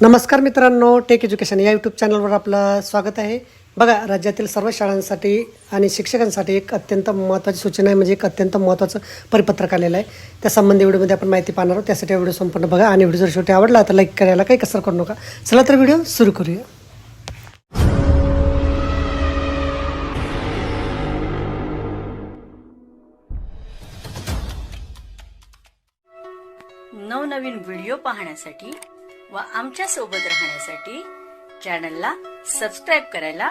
नमस्कार मित्रांनो take education या यूट्यूब चॅनलवर आपलं स्वागत आहे. बघा राज्यातील सर्व शाळांसाठी आणि शिक्षकांसाठी एक अत्यंत महत्त्वाची सूचना आहे म्हणजे एक अत्यंत महत्त्वाचं परिपत्रक आलेलं आहे. त्यासंबंधी व्हिडिओमध्ये आपण माहिती पाहणार आहोत. त्यासाठी व्हिडिओ संपूर्ण बघा आणि व्हिडिओ जर शेवटी आवडला तर लाईक करायला काही कसर करू नका. चला तर व्हिडिओ सुरू करूया. नवनवीन व्हिडिओ पाहण्यासाठी व आमच्यासोबत राहण्यासाठी चॅनलला सबस्क्राईब करायला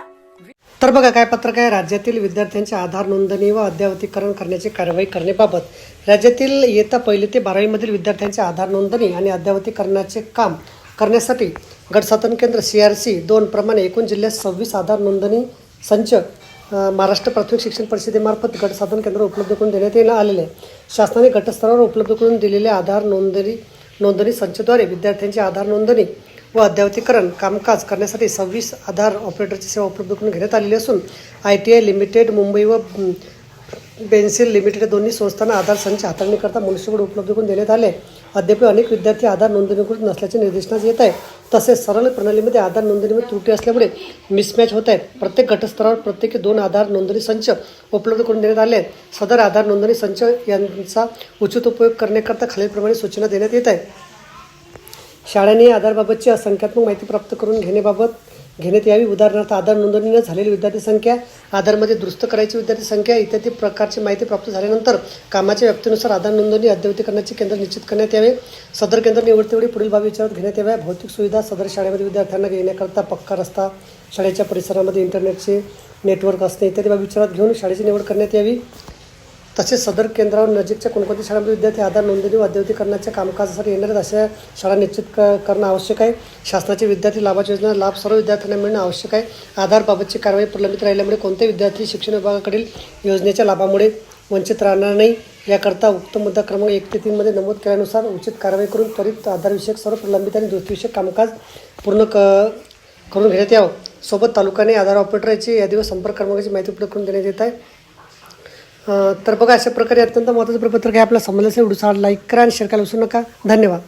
तर बघा काय पत्रक आहे राज्यातील विद्यार्थ्यांचे आधार नोंदणी व अद्यावतीकरण करण्याची कारवाई करण्याबाबत राज्यातील येत्या पहिली ते बारावीमधील विद्यार्थ्यांचे आधार नोंदणी आणि अद्यावतीकरणाचे काम करण्यासाठी गटसाधन केंद्र सी आर सी दोन प्रमाणे एकूण जिल्ह्यात सव्वीस आधार नोंदणी संच महाराष्ट्र प्राथमिक शिक्षण परिषदेमार्फत गट साधन केंद्र उपलब्ध करून देण्यात येणं आलेले आहे. शासनाने गटस्तरावर उपलब्ध करून दिलेल्या आधार नोंदणी नोंदणी संचद्वारे विद्यार्थ्यांची आधार नोंदणी व अद्यावतीकरण कामकाज करण्यासाठी सव्वीस आधार ऑपरेटरची सेवा उपलब्ध करून घेण्यात आलेली असून I T I limited Mumbai व बेन्सिल लिमिटेड दोन्ही संस्थांना आधार संच हाताळणीकरता मनुष्यबळ उपलब्ध करून देण्यात आले. अद्याप अनेक विद्यार्थी आधार नोंदणीकृत नसल्याचे निर्देशनास येत आहे. तसेच सरळ प्रणालीमध्ये आधार नोंदणीमध्ये त्रुटी असल्यामुळे मिसमॅच होत आहेत प्रत्येक घटस्तरावर प्रत्येकी दोन आधार नोंदणी संच उपलब्ध करून देण्यात आले. आहेत सदर आधार नोंदणी संच यांचा उचित उपयोग करण्याकरता खालीलप्रमाणे सूचना देण्यात येत आहे. शाळांनी आधारबाबतची असंख्यात्मक माहिती प्राप्त करून घेण्याबाबत घेण्यात यावी. उदाहरणार्थ आधार नोंदणी न झालेली विद्यार्थी संख्या आधारमध्ये दुरुस्त करायची विद्यार्थी संख्या इत्यादी प्रकारची माहिती प्राप्त झाल्यानंतर कामाच्या व्याप्तीनुसार आधार नोंदणी अद्ययावतीकरणाचे केंद्र निश्चित करण्यात यावे. सदर केंद्र निवडतेवेळी पुढील बाबी विचारात घेण्यात याव्या. भौतिक सुविधा सदर शाळेमध्ये विद्यार्थ्यांना घेण्याकरता पक्का रस्ता शाळेच्या परिसरामध्ये इंटरनेटचे नेटवर्क असणे इत्यादी बाबी विचारात घेऊन शाळेची निवड करण्यात यावी. तसेच सदर केंद्रावर नजीकच्या कोणकोणत्या शाळांमध्ये विद्यार्थी आधार नोंदणी व अद्ययावतीकरणाच्या कामकाजासाठी येणार अशा शाळा निश्चित क करणं आवश्यक आहे. शासनाची विद्यार्थी लाभाची योजना लाभ सर्व विद्यार्थ्यांना मिळणं आवश्यक आहे. आधारबाबतची कारवाई प्रलंबित राहिल्यामुळे कोणते विद्यार्थी शिक्षण विभागाकडील योजनेच्या लाभामुळे वंचित राहणार नाही. याकरता उक्त मुद्दा क्रमांक एक ते तीनमध्ये नमूद केल्यानुसार उचित कारवाई करून त्वरित आधारविषयक सर्व प्रलंबित आणि दुरुस्तीविषयक कामकाज पूर्ण क करून घेण्यात यावं. सोबत तालुक्याने आधार ऑपरेटरची यादी व संपर्क क्रमांकाची माहिती उपलब्ध करून देण्यात येत आहे. तर बघा अशा प्रकारे अत्यंत महत्त्वाचं प्रपत्र आहे आपला समजलं असेल व्हिडिओ लाईक करा आणि शेअर करायला विसरू नका. धन्यवाद.